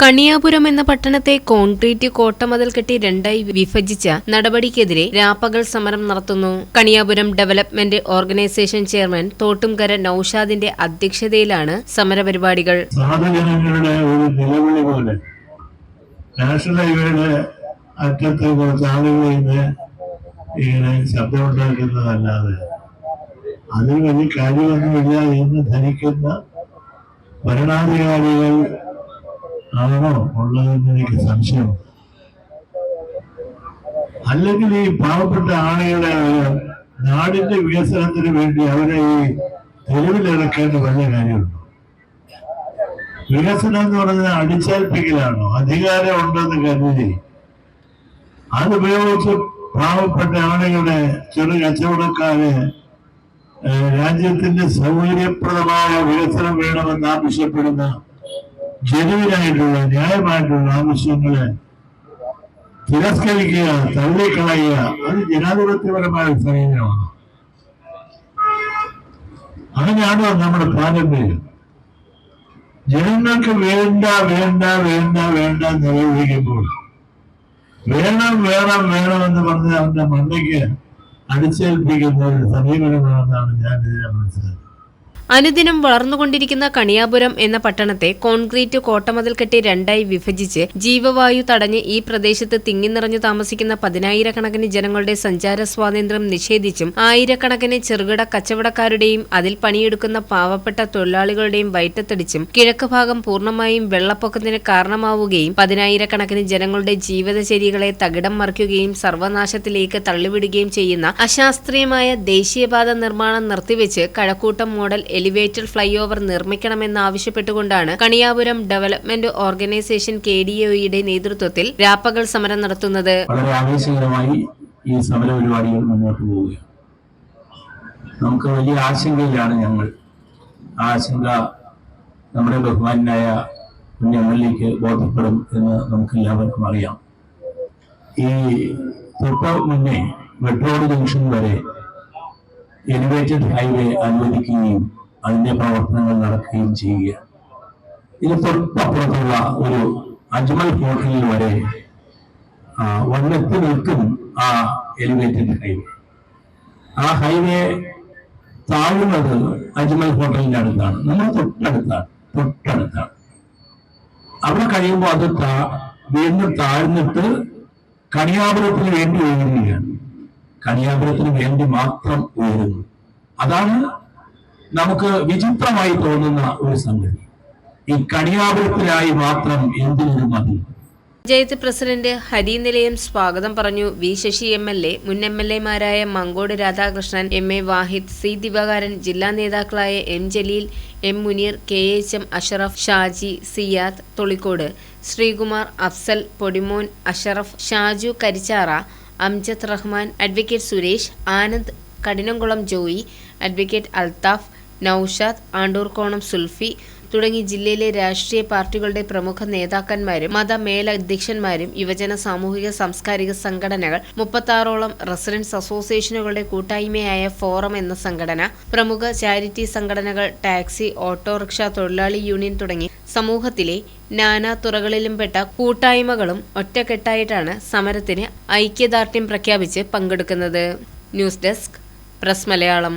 കണിയാപുരം എന്ന പട്ടണത്തെ കോൺക്രീറ്റ് കോട്ടമതിൽ കെട്ടി രണ്ടായി വിഭജിച്ച നടപടിക്കെതിരെ രാപ്പകൽ സമരം നടത്തുന്നു. Kaniyapuram development organisation chairman Thottumkara നൌഷാദിന്റെ അധ്യക്ഷതയിലാണ് സമരപരിപാടികൾ. സാധുജനങ്ങളുടെ ഒരു നിലവിളി പോലെ നാഷണൽ ഹൈവേയുടെ അറ്റത്ത് കുറച്ച് ആളുകൾ ഇങ്ങനെ ശബ്ദമുണ്ടാക്കുന്നതല്ലാതെ അതിൽ വലിയ കാര്യമൊന്നുമില്ല എന്ന് ധരിക്കുന്ന ഭരണാധികാരികൾ ആണോ? ഉള്ളതെന്ന് സംശയമുണ്ട് അല്ലെങ്കിൽ ഈ പാവപ്പെട്ട ആളുകളെ നാടിന്റെ വികസനത്തിന് വേണ്ടി അവരെ ഈ തെരുവിലിറക്കേണ്ട വലിയ കാര്യമുണ്ടോ? വികസനം എന്ന് പറയുന്നത് അടിച്ചേൽപ്പിക്കലാണോ? അധികാരം ഉണ്ടെന്ന് കരുതി അതുപയോഗിച്ച് പാവപ്പെട്ട ആളുകളെ ചെറു കച്ചവടക്കാരെ രാജ്യത്തിന്റെ സൗകര്യപ്രദമായ വികസനം വേണമെന്ന് ആവശ്യപ്പെടുന്ന ജനുവിനായിട്ടുള്ള ന്യായമായിട്ടുള്ള ആവശ്യങ്ങളെ തിരസ്കരിക്കുക തള്ളിക്കളയുക അത് ജനാധിപത്യപരമായ സമീപനമാണ്. അങ്ങനെയാണ് നമ്മുടെ പാരമ്പര്യം. ജനങ്ങൾക്ക് വേണ്ട വേണ്ട വേണ്ട വേണ്ട നിലവിളിക്കുമ്പോൾ വേണം വേണം വേണമെന്ന് പറഞ്ഞ് അവന്റെ മണ്ണയ്ക്ക് അടിച്ചേൽപ്പിക്കുന്ന ഒരു സമീപനമാണെന്നാണ് ഞാൻ ഇതിനെ മനസ്സിലാക്കുന്നത്. അനുദിനം വളർന്നുകൊണ്ടിരിക്കുന്ന കണിയാപുരം എന്ന പട്ടണത്തെ കോൺക്രീറ്റ് കോട്ടമതിൽ കെട്ടി രണ്ടായി വിഭജിച്ച് ജീവവായു തടഞ്ഞ് ഈ പ്രദേശത്ത് തിങ്ങി നിറഞ്ഞു താമസിക്കുന്ന പതിനായിരക്കണക്കിന് ജനങ്ങളുടെ സഞ്ചാര സ്വാതന്ത്ര്യം നിഷേധിച്ചും ആയിരക്കണക്കിന് ചെറുകിട കച്ചവടക്കാരുടെയും അതിൽ പണിയെടുക്കുന്ന പാവപ്പെട്ട തൊഴിലാളികളുടെയും വയറ്റത്തടിച്ചും കിഴക്ക് ഭാഗം പൂർണമായും വെള്ളപ്പൊക്കത്തിന് കാരണമാവുകയും പതിനായിരക്കണക്കിന് ജനങ്ങളുടെ ജീവിതചര്യകളെ തകിടം മറിക്കുകയും സർവനാശത്തിലേക്ക് തള്ളിവിടുകയും ചെയ്യുന്ന അശാസ്ത്രീയമായ ദേശീയപാത നിർമ്മാണം നിർത്തിവെച്ച് Kazhakkoottam model elevated fly over നിർമ്മിക്കണമെന്നാവശ്യപ്പെട്ടുകൊണ്ടാണ് Kaniyapuram development organisation K D ഒയുടെ നേതൃത്വത്തിൽ രാപ്പകൽ സമരം നടത്തുന്നത്. വളരെ ആവേശകരമായി ഈ സമര പരിപാടികൾ മുന്നോട്ട് പോവുകയാണ്. നമുക്ക് വലിയ ആശങ്കയിലാണ് ഞങ്ങൾ. ആ ആശങ്ക നമ്മുടെ ബഹുമാനായ എക്ക് ബോധ്യപ്പെടും എന്ന് നമുക്ക് എല്ലാവർക്കും അറിയാം. ഈ തൊട്ട് മുന്നേ മെട്രോ ജംഗ്ഷൻ വരെ എലിവേറ്റഡ് ഹൈവേ അനുവദിക്കുകയും അതിന്റെ പ്രവർത്തനങ്ങൾ നടക്കുകയും ചെയ്യുക. ഇത് തൊട്ടപ്പുറത്തുള്ള ഒരു അജ്മൽ ഹോട്ടലിൽ വരെ വന്നെത്തി നിൽക്കും ആ എലിവേറ്റഡ് ഹൈവേ. ആ ഹൈവേ താഴുന്നത് അജ്മൽ ഹോട്ടലിന്റെ അടുത്താണ്. നമ്മൾ തൊട്ടടുത്താണ് തൊട്ടടുത്താണ്. അവിടെ കഴിയുമ്പോൾ അത് താ വീണ്ടും താഴ്ന്നിട്ട് കണിയാപുരത്തിന് വേണ്ടി ഉയരുകയാണ്. കണിയാപുരത്തിന് വേണ്ടി മാത്രം ഉയരുന്നു. അതാണ് നമുക്ക് വിചിത്രമായി തോന്നുന്ന ഒരു സംഗതി. ഈ കണിയാപുരത്തിനായി മാത്രം എന്തിനൊരു മതി? പഞ്ചായത്ത് പ്രസിഡന്റ് ഹരി നിലയം സ്വാഗതം പറഞ്ഞു. V Sasi M L A മുൻ M L എമാരായ Mangode Radhakrishnan M A Vahid C Divakaran ജില്ലാ നേതാക്കളായ M Jaleel M Muneer K H M Ashraf Shaji Siyad Tholicode Sreekumar Afsal Podimon Ashraf Shaju Karichara Amjad Rahman advocate Suresh Anand Kadinamkulam Joy advocate Althaf Noushad Andoorkonam Sulfi തുടങ്ങി ജില്ലയിലെ രാഷ്ട്രീയ പാർട്ടികളുടെ പ്രമുഖ നേതാക്കന്മാരും മത മേലധ്യക്ഷന്മാരും യുവജന സാമൂഹിക സാംസ്കാരിക സംഘടനകൾ മുപ്പത്താറോളം റെസിഡൻസ് അസോസിയേഷനുകളുടെ കൂട്ടായ്മയായ ഫോറം എന്ന സംഘടന പ്രമുഖ ചാരിറ്റി സംഘടനകൾ ടാക്സി ഓട്ടോറിക്ഷ തൊഴിലാളി യൂണിയൻ തുടങ്ങി സമൂഹത്തിലെ നാനാ തുറകളിലും പെട്ട കൂട്ടായ്മകളും ഒറ്റക്കെട്ടായിട്ടാണ് സമരത്തിന് ഐക്യദാർഢ്യം പ്രഖ്യാപിച്ച് പങ്കെടുക്കുന്നത്. News desk press Malayalam.